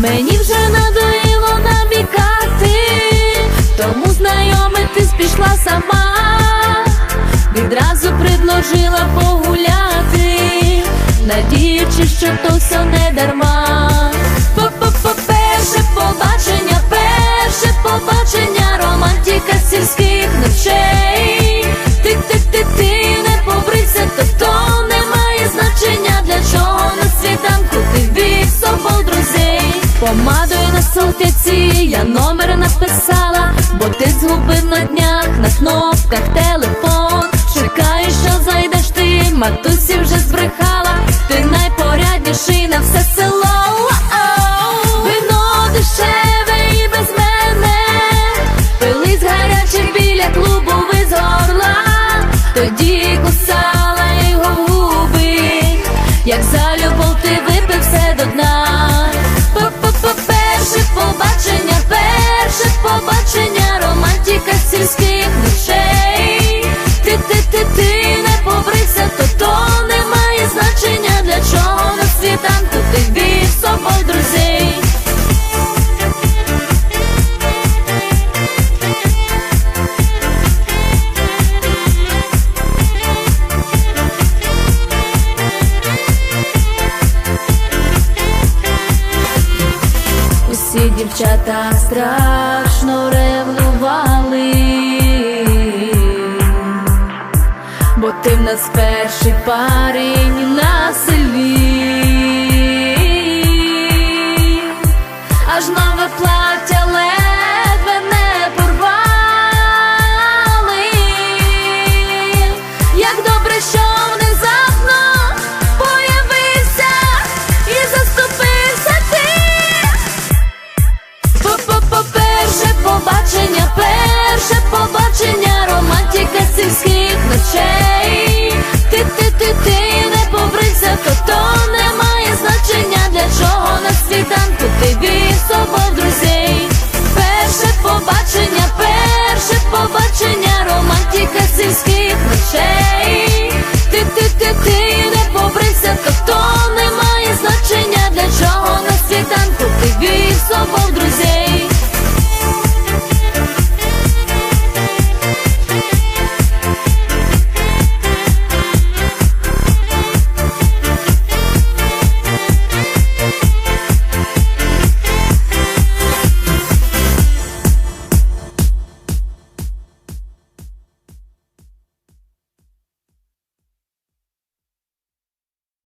Мені вже надоїло набікати, тому знайомитись пішла сама, відразу предложила погуляти, надіючи, що то все не дарма. Помадою я номер написала, бо ти згубив на днях на кнопках телефон. Чекаю, що зайдеш ти, матусі вже збрехала, ти найпорядніший сільських. Ти ти ти ти не побрився, то то не має значення, для чого на світанку ти вів з собою друзей. Усі дівчата страшно ревнували, бо ти в нас перший парень на селі. vir, sou bom druzeiro.